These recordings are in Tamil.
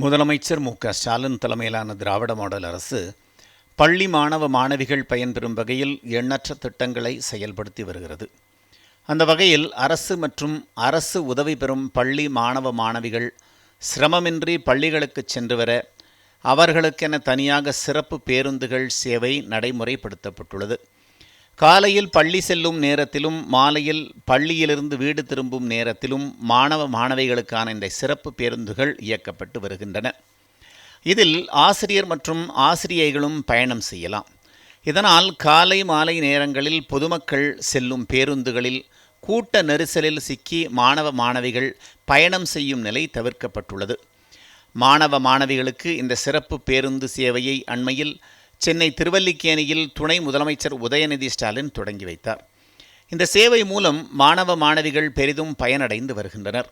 முதலமைச்சர் மு க ஸ்டாலின் தலைமையிலான திராவிட மாடல் அரசு பள்ளி மாணவ மாணவிகள் பயன்பெறும் வகையில் எண்ணற்ற திட்டங்களை செயல்படுத்தி வருகிறது. அந்த வகையில் அரசு மற்றும் அரசு உதவி பெறும் பள்ளி மாணவ மாணவிகள் சிரமமின்றி பள்ளிகளுக்கு சென்று வர அவர்களுக்கென தனியாக சிறப்பு பேருந்துகள் சேவை நடைமுறைப்படுத்தப்பட்டுள்ளது. காலையில் பள்ளி செல்லும் நேரத்திலும் மாலையில் பள்ளியிலிருந்து வீடு திரும்பும் நேரத்திலும் மாணவ மாணவிகளுக்கான இந்த சிறப்பு பேருந்துகள் இயக்கப்பட்டு வருகின்றன. இதில் ஆசிரியர் மற்றும் ஆசிரியைகளும் பயணம் செய்யலாம். இதனால் காலை மாலை நேரங்களில் பொதுமக்கள் செல்லும் பேருந்துகளில் கூட்ட நெரிசலில் சிக்கி மாணவ மாணவிகள் பயணம் செய்யும் நிலை தவிர்க்கப்பட்டுள்ளது. மாணவ மாணவிகளுக்கு இந்த சிறப்பு பேருந்து சேவையை அண்மையில் சென்னை திருவல்லிக்கேணியில் துணை முதலமைச்சர் உதயநிதி ஸ்டாலின் தொடங்கி வைத்தார். இந்த சேவை மூலம் மாணவ மாணவிகள் பெரிதும் பயனடைந்து வருகின்றனர்.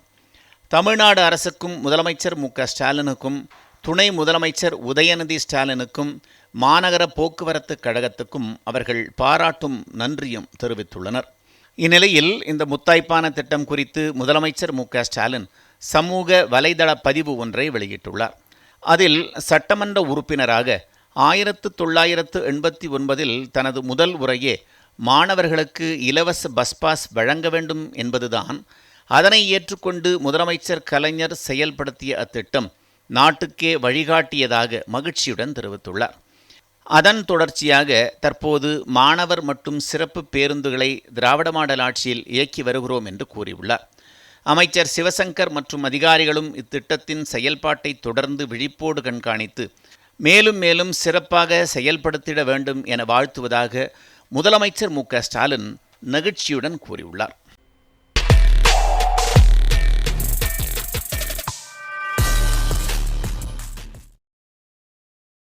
தமிழ்நாடு அரசுக்கும் முதலமைச்சர் மு ஸ்டாலினுக்கும் துணை முதலமைச்சர் உதயநிதி ஸ்டாலினுக்கும் மாநகர போக்குவரத்து கழகத்துக்கும் அவர்கள் பாராட்டும் நன்றியும் தெரிவித்துள்ளனர். இந்நிலையில் இந்த முத்தாய்ப்பான திட்டம் குறித்து முதலமைச்சர் மு ஸ்டாலின் சமூக வலைதள பதிவு ஒன்றை வெளியிட்டுள்ளார். அதில் சட்டமன்ற உறுப்பினராக ஆயிரத்து தொள்ளாயிரத்து எண்பத்தி ஒன்பதில் தனது முதல் உரையே மாணவர்களுக்கு இலவச பஸ் பாஸ் வழங்க வேண்டும் என்பதுதான். அதனை ஏற்றுக்கொண்டு முதலமைச்சர் கலைஞர் செயல்படுத்திய அத்திட்டம் நாட்டுக்கே வழிகாட்டியதாக மகிழ்ச்சியுடன் தெரிவித்துள்ளார். அதன் தொடர்ச்சியாக தற்போது மாணவர் மற்றும் சிறப்பு பேருந்துகளை திராவிட மாடல் ஆட்சியில் இயக்கி வருகிறோம் என்று கூறியுள்ளார். அமைச்சர் சிவசங்கர் மற்றும் அதிகாரிகளும் இத்திட்டத்தின் செயல்பாட்டை தொடர்ந்து விழிப்போடு கண்காணித்து மேலும் மேலும் சிறப்பாக செயல்படுத்திட வேண்டும் என வாழ்த்துவதாக முதலமைச்சர் மு க ஸ்டாலின் நெகிழ்ச்சியுடன் கூறியுள்ளார்.